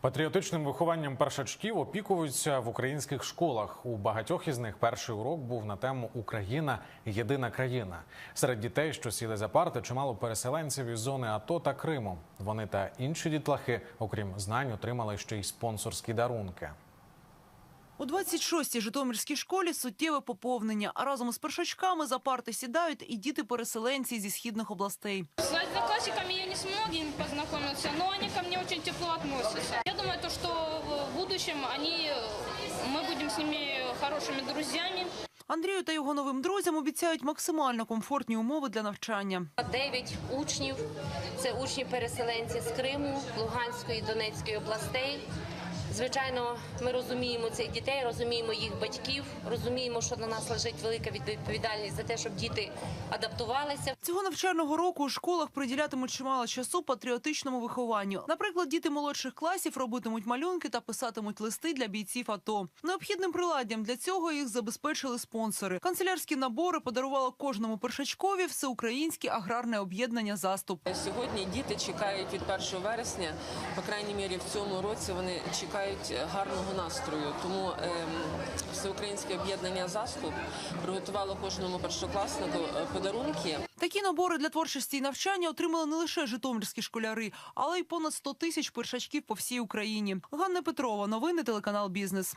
Патріотичним вихованням першачків опікуються в українських школах. У багатьох із них перший урок був на тему Україна єдина країна. Серед дітей, що сіли за парти, чимало переселенців із зони АТО та Криму. Вони та інші дітлахи, окрім знань, отримали ще й спонсорські дарунки. У 26-й Житомирській школі суттєве поповнення, а разом з першачками за парти сідають і діти-переселенці зі східних областей. С одноклассниками я не с многими познакомился, но они ко мне очень тепло относятся. Я думаю, то, что в будущем они, мы будем с ними хорошими друзьями. Андрію та його новим друзям обіцяють максимально комфортні умови для навчання. Дев'ять учнів це учні-переселенці з Криму, Луганської, Донецької областей. Звичайно, ми розуміємо цих дітей, розуміємо їх батьків, розуміємо, що на нас лежить велика відповідальність за те, щоб діти адаптувалися. Цього навчального року у школах приділятимуть чимало часу патріотичному вихованню. Наприклад, діти молодших класів робитимуть малюнки та писатимуть листи для бійців АТО. Необхідним приладдям для цього їх забезпечили спонсори. Канцелярські набори подарувало кожному першачкові всеукраїнське аграрне об'єднання заступ. Сьогодні діти чекають від 1 вересня, по крайній мірі в цьому році вони чекають гарного настрою. Тому ем, всеукраїнське об'єднання заступ приготувало кожному першокласнику е, подарунки. Такі набори для творчості і навчання отримали не лише житомирські школяри, але й понад 100 тисяч першачків по всій Україні. Ганна Петрова, новини телеканал Бізнес.